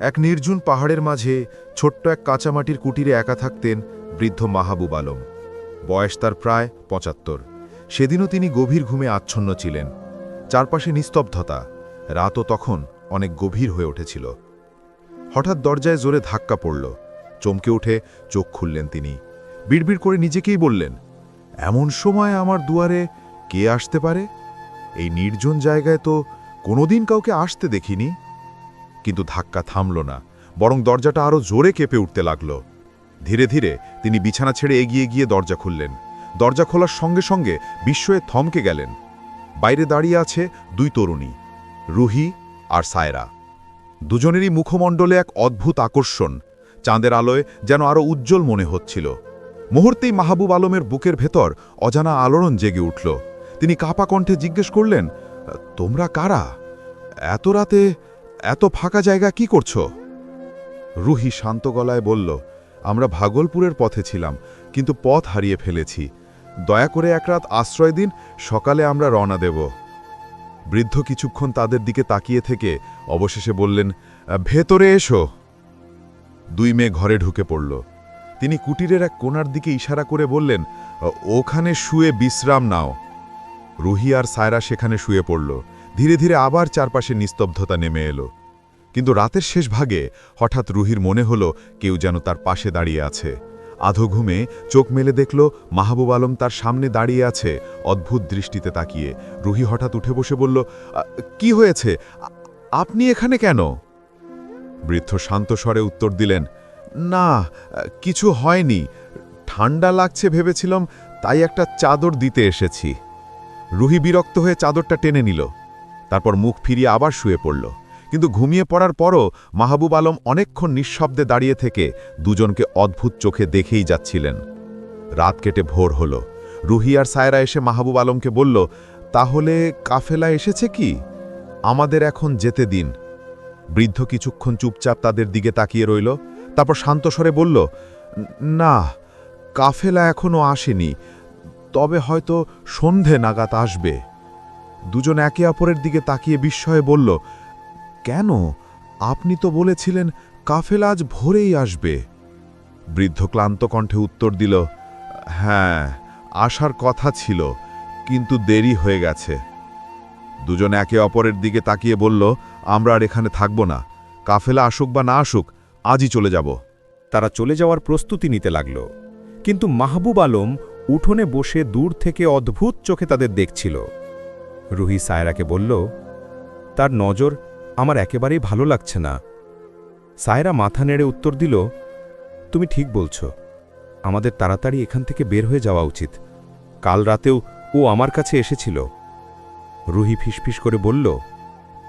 এক নির্জুন পাহাড়ের মাঝে ছোট্ট এক কাঁচামাটির কুটিরে একা থাকতেন বৃদ্ধ মাহাবুব আলম। বয়স তার প্রায় পঁচাত্তর। সেদিনও তিনি গভীর ঘুমে আচ্ছন্ন ছিলেন। চারপাশে নিস্তব্ধতা। রাতও তখন অনেক গভীর হয়ে উঠেছিল। হঠাৎ দরজায় জোরে ধাক্কা পড়ল। চমকে উঠে চোখ খুললেন তিনি। বিড়বিড় করে নিজেকেই বললেন, এমন সময় আমার দুয়ারে কে আসতে পারে? এই নির্জন জায়গায় তো কোনোদিন কাউকে আসতে দেখিনি। কিন্তু ধাক্কা থামল না, বরং দরজাটা আরও জোরে কেঁপে উঠতে লাগল। ধীরে ধীরে তিনি বিছানা ছেড়ে এগিয়ে গিয়ে দরজা খুললেন। দরজা খোলার সঙ্গে সঙ্গে বিস্ময়ে থমকে গেলেন। বাইরে দাঁড়িয়ে আছে দুই তরুণী, রুহি আর সায়রা। দুজনেরই মুখমণ্ডলে এক অদ্ভুত আকর্ষণ, চাঁদের আলোয় যেন আরও উজ্জ্বল মনে হচ্ছিল। মুহূর্তেই মাহবুব আলমের বুকের ভেতর অজানা আলোড়ন জেগে উঠল। তিনি কাপা কণ্ঠে জিজ্ঞেস করলেন, তোমরা কারা? এত রাতে এত ফাঁকা জায়গা কি করছ? রুহি শান্ত গলায় বলল, আমরা ভাগলপুরের পথে ছিলাম, কিন্তু পথ হারিয়ে ফেলেছি। দয়া করে এক রাত আশ্রয় দিন, সকালে আমরা রওনা দেব। বৃদ্ধ কিছুক্ষণ তাদের দিকে তাকিয়ে থেকে অবশেষে বললেন, ভেতরে এসো। দুই মেয়ে ঘরে ঢুকে পড়ল। তিনি কুটিরের এক কোণার দিকে ইশারা করে বললেন, ওখানে শুয়ে বিশ্রাম নাও। রুহি আর সায়রা সেখানে শুয়ে পড়ল। ধীরে ধীরে আবার চারপাশে নিস্তব্ধতা নেমে এলো। কিন্তু রাতের শেষ ভাগে হঠাৎ রুহির মনে হলো কেউ যেন তার পাশে দাঁড়িয়ে আছে। আধো ঘুমে চোখ মেলে দেখল মাহবুব আলম তার সামনে দাঁড়িয়ে আছে অদ্ভুত দৃষ্টিতে তাকিয়ে। রুহি হঠাৎ উঠে বসে বলল কি হয়েছে? আপনি এখানে কেন? বৃদ্ধ শান্ত স্বরে উত্তর দিলেন, না, কিছু হয়নি। ঠান্ডা লাগছে ভেবেছিলাম, তাই একটা চাদর দিতে এসেছি। রুহি বিরক্ত হয়ে চাদরটা টেনে নিল। তারপর মুখ ফিরিয়ে আবার শুয়ে পড়ল। কিন্তু ঘুমিয়ে পড়ার পরও মাহবুব আলম অনেকক্ষণ নিঃশব্দে দাঁড়িয়ে থেকে দুজনকে অদ্ভুত চোখে দেখেই যাচ্ছিলেন। রাত কেটে ভোর হল। রুহি আর সায়রা এসে মাহবুব আলমকে বলল, তাহলে কাফেলা এসেছে কি? আমাদের এখন যেতে দিন। বৃদ্ধ কিছুক্ষণ চুপচাপ তাদের দিকে তাকিয়ে রইল। তারপর শান্তস্বরে বলল, না, কাফেলা এখনও আসেনি। তবে হয়তো সন্ধে নাগাদ আসবে। দুজন একে অপরের দিকে তাকিয়ে বিস্ময়ে বলল, কেন? আপনি তো বলেছিলেন কাফেলা আজ ভোরেই আসবে। বৃদ্ধ ক্লান্ত কণ্ঠে উত্তর দিল হ্যাঁ আসার কথা ছিল, কিন্তু দেরি হয়ে গেছে। দুজন একে অপরের দিকে তাকিয়ে বলল, আমরা আর এখানে থাকব না। কাফেলা আসুক বা না আসুক, আজই চলে যাব। তারা চলে যাওয়ার প্রস্তুতি নিতে লাগল। কিন্তু মাহবুব আলম উঠোনে বসে দূর থেকে অদ্ভুত চোখে তাদের দেখছিল। রুহি সায়রাকে বলল, তার নজর আমার একেবারেই ভালো লাগছে না। সায়রা মাথা নেড়ে উত্তর দিল, তুমি ঠিক বলছ। আমাদের তাড়াতাড়ি এখান থেকে বের হয়ে যাওয়া উচিত। কাল রাতেও ও আমার কাছে এসেছিল। রুহি ফিসফিস করে বলল,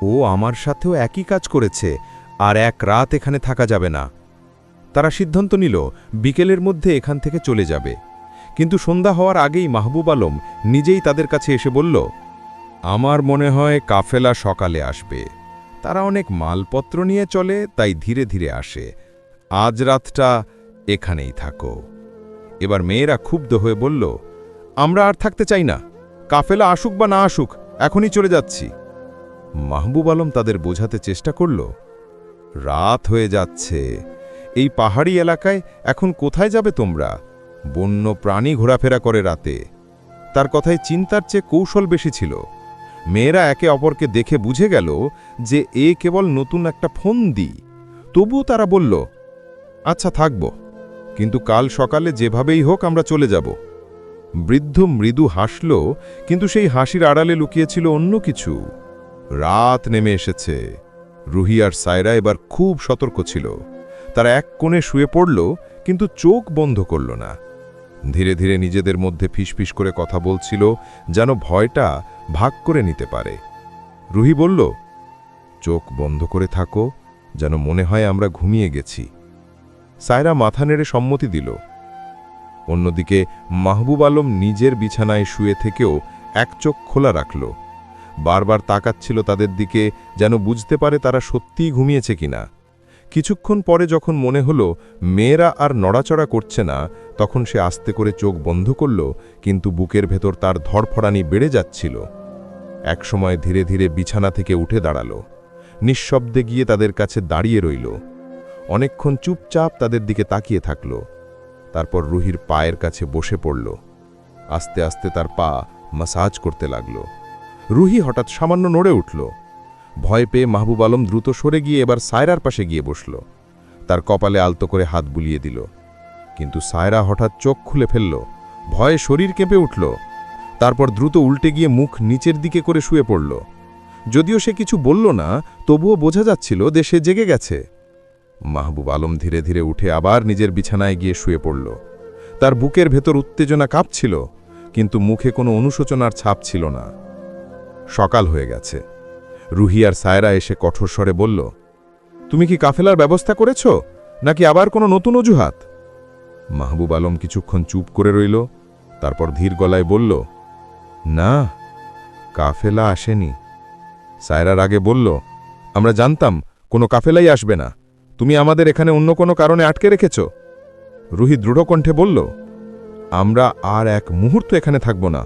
ও আমার সাথেও একই কাজ করেছে, আর এক রাত এখানে থাকা যাবে না। তারা সিদ্ধান্ত নিল, বিকেলের মধ্যে এখান থেকে চলে যাবে। কিন্তু সন্ধ্যা হওয়ার আগেই মাহবুব আলম নিজেই তাদের কাছে এসে বলল আমার মনে হয় কাফেলা সকালে আসবে। তারা অনেক মালপত্র নিয়ে চলে, তাই ধীরে ধীরে আসে। আজ রাতটা এখানেই থাকো। এবার মেয়েরা ক্ষুব্ধ হয়ে বলল, আমরা আর থাকতে চাই না। কাফেলা আসুক বা না আসুক, এখনই চলে যাচ্ছি। মাহবুব আলম তাদের বোঝাতে চেষ্টা করল, রাত হয়ে যাচ্ছে। এই পাহাড়ি এলাকায় এখন কোথায় যাবে তোমরা? বন্য প্রাণী ঘোরাফেরা করে রাতে। তার কথায় চিন্তার চেয়ে কৌশল বেশি ছিল। মেয়েরা একে অপরকে দেখে বুঝে গেল যে এ কেবল নতুন একটা ফোন দি তবুও তারা বলল আচ্ছা থাকব। কিন্তু কাল সকালে যেভাবেই হোক আমরা চলে যাব। বৃদ্ধ মৃদু হাসল, কিন্তু সেই হাসির আড়ালে লুকিয়েছিল অন্য কিছু। রাত নেমে এসেছে। রুহি আর সায়রা এবার খুব সতর্ক ছিল। তারা এক কোণে শুয়ে পড়ল, কিন্তু চোখ বন্ধ করল না। ধীরে ধীরে নিজেদের মধ্যে ফিসফিস করে কথা বলছিল, যেন ভয়টা ভাগ করে নিতে পারে। রুহি বলল, চোখ বন্ধ করে থাকো, যেন মনে হয় আমরা ঘুমিয়ে গেছি। সায়রা মাথা নেড়ে সম্মতি দিল। অন্যদিকে মাহবুব আলম নিজের বিছানায় শুয়ে থেকেও এক চোখ খোলা রাখল। বারবার তাকাচ্ছিল তাদের দিকে, যেন বুঝতে পারে তারা সত্যিই ঘুমিয়েছে কিনা। কিছুক্ষণ পরে যখন মনে হলো মেয়েরা আর নড়াচড়া করছে না, তখন সে আস্তে করে চোখ বন্ধ করল, কিন্তু বুকের ভেতর তার ধরফড়ানি বেড়ে যাচ্ছিল। একসময় ধীরে ধীরে বিছানা থেকে উঠে দাঁড়াল। নিঃশব্দে গিয়ে তাদের কাছে দাঁড়িয়ে রইল। অনেকক্ষণ চুপচাপ তাদের দিকে তাকিয়ে থাকল। তারপর রুহির পায়ের কাছে বসে পড়ল। আস্তে আস্তে তার পা মাসাজ করতে লাগল। রুহি হঠাৎ সামান্য নড়ে উঠল। ভয় পেয়ে মাহবুব আলম দ্রুত সরে গিয়ে এবার সায়রার পাশে গিয়ে বসল। তার কপালে আলতো করে হাত বুলিয়ে দিল। কিন্তু সায়রা হঠাৎ চোখ খুলে ফেলল। ভয়ে শরীর কেঁপে উঠল। তারপর দ্রুত উল্টে গিয়ে মুখ নিচের দিকে করে শুয়ে পড়ল। যদিও সে কিছু বলল না, তবুও বোঝা যাচ্ছিল সে জেগে গেছে। মাহবুব আলম ধীরে ধীরে উঠে আবার নিজের বিছানায় গিয়ে শুয়ে পড়ল। তার বুকের ভেতর উত্তেজনা কাঁপছিল, কিন্তু মুখে কোনো অনুশোচনার ছাপ ছিল না। সকাল হয়ে গেছে। রুহি আর সায়রা এসে কঠোর স্বরে বলল, তুমি কি কাফেলার ব্যবস্থা করেছ, নাকি আবার কোনো নতুন অজুহাত? মাহবুব আলম কিছুক্ষণ চুপ করে রইল, তারপর ধীর গলায় বলল, না, কাফেলা আসেনি। সায়রার আগে বলল, আমরা জানতাম, কোনো কাফেলাই আসবে না। তুমি আমাদের এখানে অন্য কোনো কারণে আটকে রেখেছ? রুহি দৃঢ়কণ্ঠে বলল, আমরা আর এক মুহূর্ত এখানে থাকব না।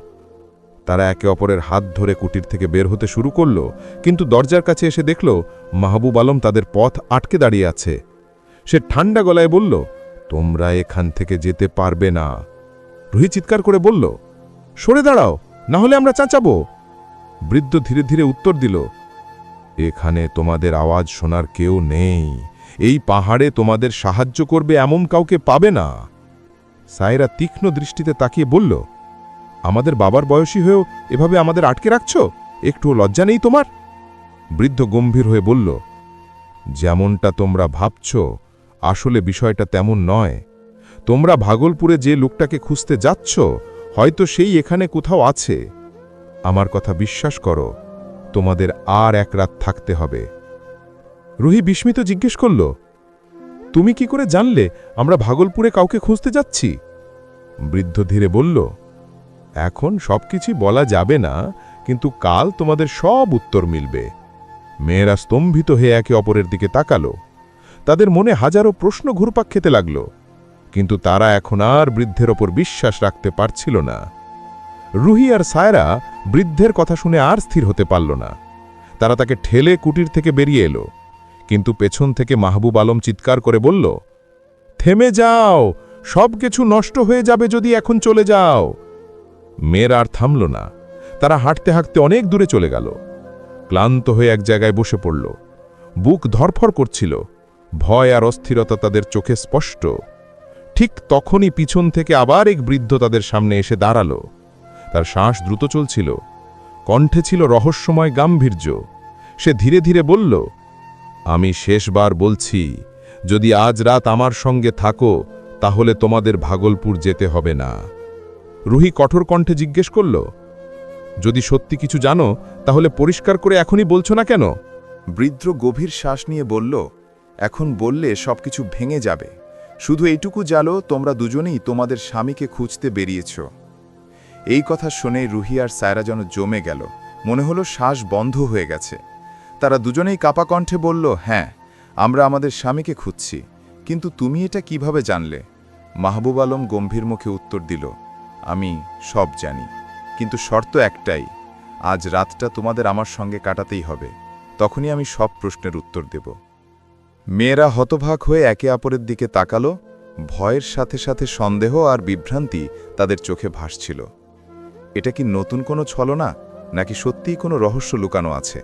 তারা একে অপরের হাত ধরে কুটির থেকে বের হতে শুরু করল, কিন্তু দরজার কাছে এসে দেখল, মাহবুব আলম তাদের পথ আটকে দাঁড়িয়ে আছে। সে ঠান্ডা গলায় বলল, তোমরা এখান থেকে যেতে পারবে না। রুহি চিৎকার করে বলল, সরে দাঁড়াও, না হলে আমরা চাচাবো। বৃদ্ধ ধীরে ধীরে উত্তর দিল, এখানে তোমাদের আওয়াজ শোনার কেউ নেই। এই পাহাড়ে তোমাদের সাহায্য করবে এমন কাউকে পাবে না। সায়রা তীক্ষ্ণ দৃষ্টিতে তাকিয়ে বলল আমাদের বাবার বয়সী হয়েও এভাবে আমাদের আটকে রাখছ? একটু লজ্জা নেই তোমার? বৃদ্ধ গম্ভীর হয়ে বলল, যেমনটা তোমরা ভাবছ, আসলে বিষয়টা তেমন নয়। তোমরা ভাগলপুরে যে লোকটাকে খুঁজতে যাচ্ছ, হয়তো সেই এখানে কোথাও আছে। আমার কথা বিশ্বাস করো, তোমাদের আর এক রাত থাকতে হবে। রুহি বিস্মিত জিজ্ঞেস করল, তুমি কি করে জানলে আমরা ভাগলপুরে কাউকে খুঁজতে যাচ্ছি? বৃদ্ধ ধীরে বলল এখন সবকিছুই বলা যাবে না, কিন্তু কাল তোমাদের সব উত্তর মিলবে। মেয়েরা স্তম্ভিত হয়ে একে অপরের দিকে তাকালো। তাদের মনে হাজারো প্রশ্ন ঘুরপাক খেতে লাগল, কিন্তু তারা এখন আর বৃদ্ধের ওপর বিশ্বাস রাখতে পারছিল না। রুহি আর সায়রা বৃদ্ধের কথা শুনে আর স্থির হতে পারল না। তারা তাকে ঠেলে কুটির থেকে বেরিয়ে এলো, কিন্তু পেছন থেকে মাহবুব আলম চিৎকার করে বলল, থেমে যাও! সব কিছু নষ্ট হয়ে যাবে যদি এখন চলে যাও! মেয়ের আর থামল না। তারা হাঁটতে হাঁটতে অনেক দূরে চলে গেল। ক্লান্ত হয়ে এক জায়গায় বসে পড়ল। বুক ধরফর করছিল। ভয় আর অস্থিরতা তাদের চোখে স্পষ্ট। ঠিক তখনই পিছন থেকে আবার এক বৃদ্ধ তাদের সামনে এসে দাঁড়াল। তার শ্বাস দ্রুত চলছিল। কণ্ঠে ছিল রহস্যময় গাম্ভীর্য। সে ধীরে ধীরে বলল, আমি শেষবার বলছি, যদি আজ রাত আমার সঙ্গে থাকো, তাহলে তোমাদের ভাগলপুর যেতে হবে না। রুহি কঠোর কণ্ঠে জিজ্ঞেস করল, যদি সত্যি কিছু জানো, তাহলে পরিষ্কার করে এখনই বলছো না কেন? বৃদ্ধ গভীর শ্বাস নিয়ে বলল, এখন বললে সবকিছু ভেঙে যাবে। শুধু এইটুকু জালো তোমরা দুজনেই তোমাদের স্বামীকে খুঁজতে বেরিয়েছ। এই কথা শুনে রুহি আর সায়রা যেন জমে গেল। মনে হলো শ্বাস বন্ধ হয়ে গেছে। তারা দুজনেই কাপা কণ্ঠে বলল হ্যাঁ আমরা আমাদের স্বামীকে খুঁজছি। কিন্তু তুমি এটা কীভাবে জানলে? মাহবুব আলম গম্ভীর মুখে উত্তর দিল আমি সব জানি। কিন্তু শর্ত একটাই, আজ রাতটা তোমাদের আমার সঙ্গে কাটাতেই হবে। তখনই আমি সব প্রশ্নের উত্তর দেব। মেয়েরা হতভাগ হয়ে একে অপরের দিকে তাকালো, ভয়ের সাথে সাথে সন্দেহ আর বিভ্রান্তি তাদের চোখে ভাসছিল। এটা কি নতুন কোনো ছলনা, নাকি সত্যিই কোনো রহস্য লুকানো আছে?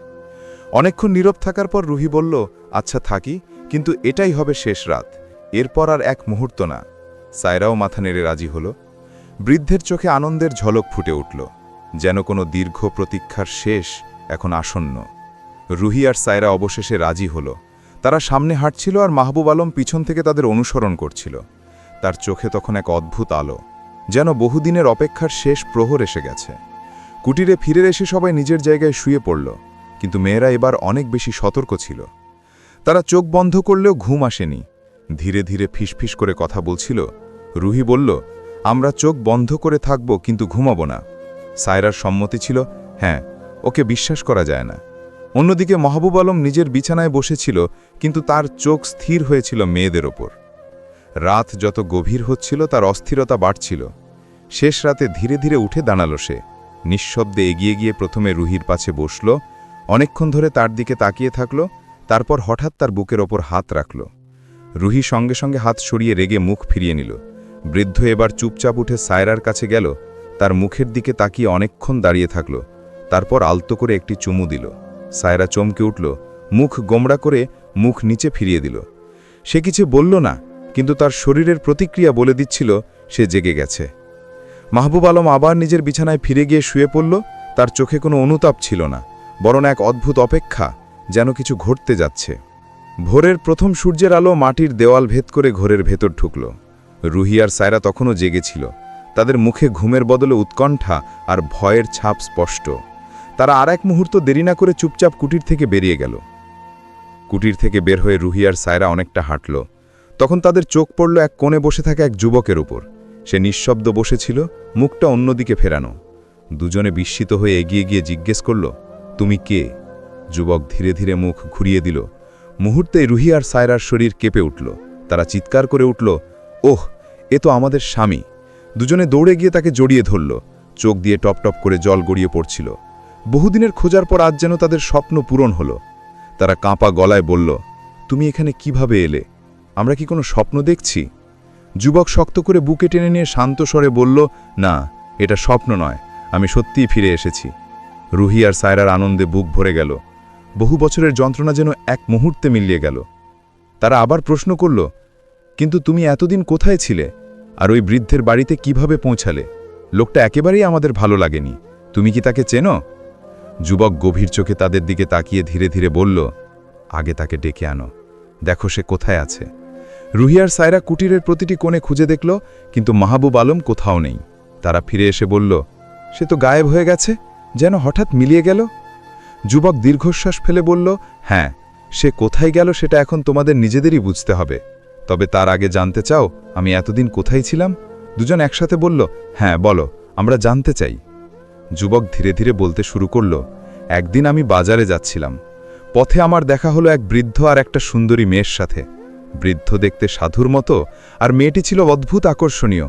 অনেকক্ষণ নীরব থাকার পর রুহি বলল আচ্ছা থাকি, কিন্তু এটাই হবে শেষ রাত। এরপর আর এক মুহূর্ত না। সায়রাও মাথা নেড়ে রাজি হল। বৃদ্ধের চোখে আনন্দের ঝলক ফুটে উঠল, যেন কোনো দীর্ঘ প্রতীক্ষার শেষ এখন আসন্ন। রুহি আর সায়রা অবশেষে রাজি হল। তারা সামনে হাঁটছিল আর মাহবুব আলম পিছন থেকে তাদের অনুসরণ করছিল। তার চোখে তখন এক অদ্ভুত আলো, যেন বহুদিনের অপেক্ষার শেষ প্রহর এসে গেছে। কুটিরে ফিরে এসে সবাই নিজের জায়গায় শুয়ে পড়ল, কিন্তু মেয়েরা এবার অনেক বেশি সতর্ক ছিল। তারা চোখ বন্ধ করলেও ঘুম আসেনি। ধীরে ধীরে ফিসফিস করে কথা বলছিল। রুহি বলল আমরা চোখ বন্ধ করে থাকব কিন্তু ঘুমাবো না। সায়রার সম্মতি ছিল হ্যাঁ ওকে বিশ্বাস করা যায় না। অন্যদিকে মাহবুব আলম নিজের বিছানায় বসেছিল, কিন্তু তার চোখ স্থির হয়েছিল মেয়েদের ওপর। রাত যত গভীর হচ্ছিল, তার অস্থিরতা বাড়ছিল। শেষ রাতে ধীরে ধীরে উঠে দাঁড়াল সে। নিঃশব্দে এগিয়ে গিয়ে প্রথমে রুহির পাশে বসল, অনেকক্ষণ ধরে তার দিকে তাকিয়ে থাকল, তারপর হঠাৎ তার বুকের ওপর হাত রাখল। রুহি সঙ্গে সঙ্গে হাত সরিয়ে রেগে মুখ ফিরিয়ে নিল। বৃদ্ধ এবার চুপচাপ উঠে সায়রার কাছে গেল, তার মুখের দিকে তাকিয়ে অনেকক্ষণ দাঁড়িয়ে থাকল, তারপর আলতো করে একটি চুমু দিল। সায়রা চমকে উঠল, মুখ গোমড়া করে মুখ নিচে ফিরিয়ে দিল। সে কিছু বলল না, কিন্তু তার শরীরের প্রতিক্রিয়া বলে দিচ্ছিল, সে জেগে গেছে। মাহবুব আলম আবার নিজের বিছানায় ফিরে গিয়ে শুয়ে পড়ল, তার চোখে কোনো অনুতাপ ছিল না, বরং এক অদ্ভুত অপেক্ষা যেন কিছু ঘটতে যাচ্ছে। ভোরের প্রথম সূর্যের আলো মাটির দেওয়াল ভেদ করে ঘরের ভেতর ঢুকল। রুহি আর সায়রা তখনও জেগেছিল তাদের মুখে ঘুমের বদলে উৎকণ্ঠা আর ভয়ের ছাপ স্পষ্ট। তারা আর এক মুহূর্ত দেরি না করে চুপচাপ কুটির থেকে বেরিয়ে গেল। কুটির থেকে বের হয়ে রুহি আর সায়রা অনেকটা হাঁটল। তখন তাদের চোখ পড়ল এক কোণে বসে থাকা এক যুবকের উপর। সে নিঃশব্দ বসেছিল, মুখটা অন্যদিকে ফেরানো। দুজনে বিস্মিত হয়ে এগিয়ে গিয়ে জিজ্ঞেস করল, তুমি কে? যুবক ধীরে ধীরে মুখ ঘুরিয়ে দিল। মুহূর্তে রুহি আর সায়রার শরীর কেঁপে উঠল। তারা চিৎকার করে উঠল ওহ, এ তো আমাদের স্বামী। দুজনে দৌড়ে গিয়ে তাকে জড়িয়ে ধরল। চোখ দিয়ে টপ টপ করে জল গড়িয়ে পড়ছিল। বহুদিনের খোঁজার পর আজ যেন তাদের স্বপ্ন পূরণ হলো। তারা কাঁপা গলায় বলল, তুমি এখানে কীভাবে এলে? আমরা কি কোনো স্বপ্ন দেখছি? যুবক শক্ত করে বুকে টেনে নিয়ে শান্ত স্বরে বলল, না, এটা স্বপ্ন নয়। আমি সত্যিই ফিরে এসেছি। রুহি আর সায়রার আনন্দে বুক ভরে গেল। বহু বছরের যন্ত্রণা যেন এক মুহূর্তে মিলিয়ে গেল। তারা আবার প্রশ্ন করল কিন্তু তুমি এতদিন কোথায় ছিলে? আর ওই বৃদ্ধের বাড়িতে কীভাবে পৌঁছালে? লোকটা একেবারেই আমাদের ভালো লাগেনি। তুমি কি তাকে চেনো? যুবক গভীর চোখে তাদের দিকে তাকিয়ে ধীরে ধীরে বলল, আগে তাকে ডেকে আনো। দেখো সে কোথায় আছে। রুহিয়ার সায়রা কুটিরের প্রতিটি কোণে খুঁজে দেখল, কিন্তু মাহবুব আলম কোথাও নেই। তারা ফিরে এসে বলল, সে তো গায়েব হয়ে গেছে, যেন হঠাৎ মিলিয়ে গেল? যুবক দীর্ঘশ্বাস ফেলে বলল হ্যাঁ সে কোথায় গেল সেটা এখন তোমাদের নিজেদেরই বুঝতে হবে। তবে তার আগে জানতে চাও, আমি এতদিন কোথায় ছিলাম? দুজন একসাথে বলল হ্যাঁ বলো, আমরা জানতে চাই। যুবক ধীরে ধীরে বলতে শুরু করল, একদিন আমি বাজারে যাচ্ছিলাম। পথে আমার দেখা হলো এক বৃদ্ধ আর একটা সুন্দরী মেয়ের সাথে। বৃদ্ধ দেখতে সাধুর মতো, আর মেয়েটি ছিল অদ্ভুত আকর্ষণীয়।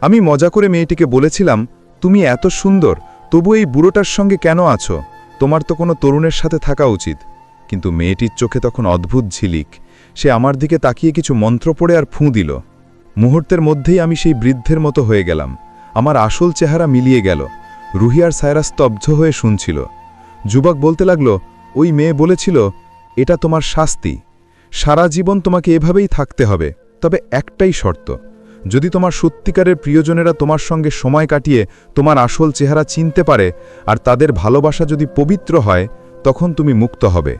আমি মজা করে মেয়েটিকে বলেছিলাম, তুমি এত সুন্দর, তবু এই বুড়োটার সঙ্গে কেন আছো? তোমার তো কোনো তরুণের সাথে থাকা উচিত। কিন্তু মেয়েটির চোখে তখন অদ্ভুত ঝিলিক। সে আমার দিকে তাকিয়ে কিছু মন্ত্র পড়ে আর ফুঁ দিল। মুহূর্তের মধ্যেই আমি সেই বৃদ্ধের মতো হয়ে গেলাম। আমার আসল চেহারা মিলিয়ে গেল। রুহিয়ার সায়রা স্তব্ধ হয়ে শুনছিল। যুবক বলতে লাগল, ওই মেয়ে বলেছিল, এটা তোমার শাস্তি। সারা জীবন তোমাকে এভাবেই থাকতে হবে। তবে একটাই শর্ত, যদি তোমার সত্যিকারের প্রিয়জনেরা তোমার সঙ্গে সময় কাটিয়ে তোমার আসল চেহারা চিনতে পারে আর তাদের ভালোবাসা যদি পবিত্র হয়, তখন তুমি মুক্ত হবে।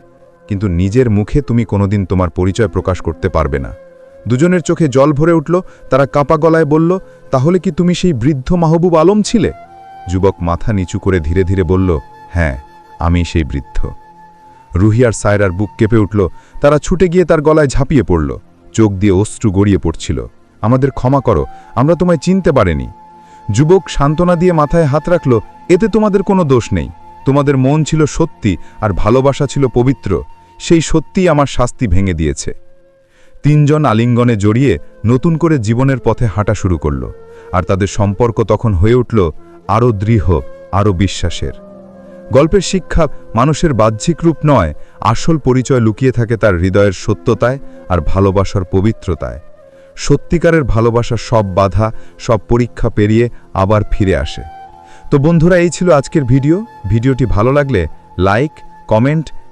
কিন্তু নিজের মুখে তুমি কোনোদিন তোমার পরিচয় প্রকাশ করতে পারবে না। দুজনের চোখে জল ভরে উঠল, তারা কাঁপা গলায় বলল, তাহলে কি তুমি সেই বৃদ্ধ মাহবুব আলম ছিলে? যুবক মাথা নিচু করে ধীরে ধীরে বলল হ্যাঁ আমি সেই বৃদ্ধ। রুহি আর সায়রার বুক কেঁপে উঠল, তারা ছুটে গিয়ে তার গলায় ঝাঁপিয়ে পড়ল। চোখ দিয়ে অশ্রু গড়িয়ে পড়ছিল, আমাদের ক্ষমা করো, আমরা তোমায় চিনতে পারিনি। যুবক সান্ত্বনা দিয়ে মাথায় হাত রাখল, এতে তোমাদের কোনো দোষ নেই। তোমাদের মন ছিল সত্যি আর ভালোবাসা ছিল পবিত্র। সেই সত্যিই আমার শাস্তি ভেঙে দিয়েছে। তিনজন আলিঙ্গনে জড়িয়ে নতুন করে জীবনের পথে হাঁটা শুরু করল, আর তাদের সম্পর্ক তখন হয়ে উঠল আরও দৃঢ়, আরও বিশ্বাসের। গল্পের শিক্ষা মানুষের বাহ্যিক রূপ নয়, আসল পরিচয় লুকিয়ে থাকে তার হৃদয়ের সত্যতায় আর ভালোবাসার পবিত্রতায়। সত্যিকারের ভালোবাসা সব বাধা, সব পরীক্ষা পেরিয়ে আবার ফিরে আসে। তো বন্ধুরা, এই ছিল আজকের ভিডিও। ভিডিওটি ভালো লাগলে লাইক, কমেন্ট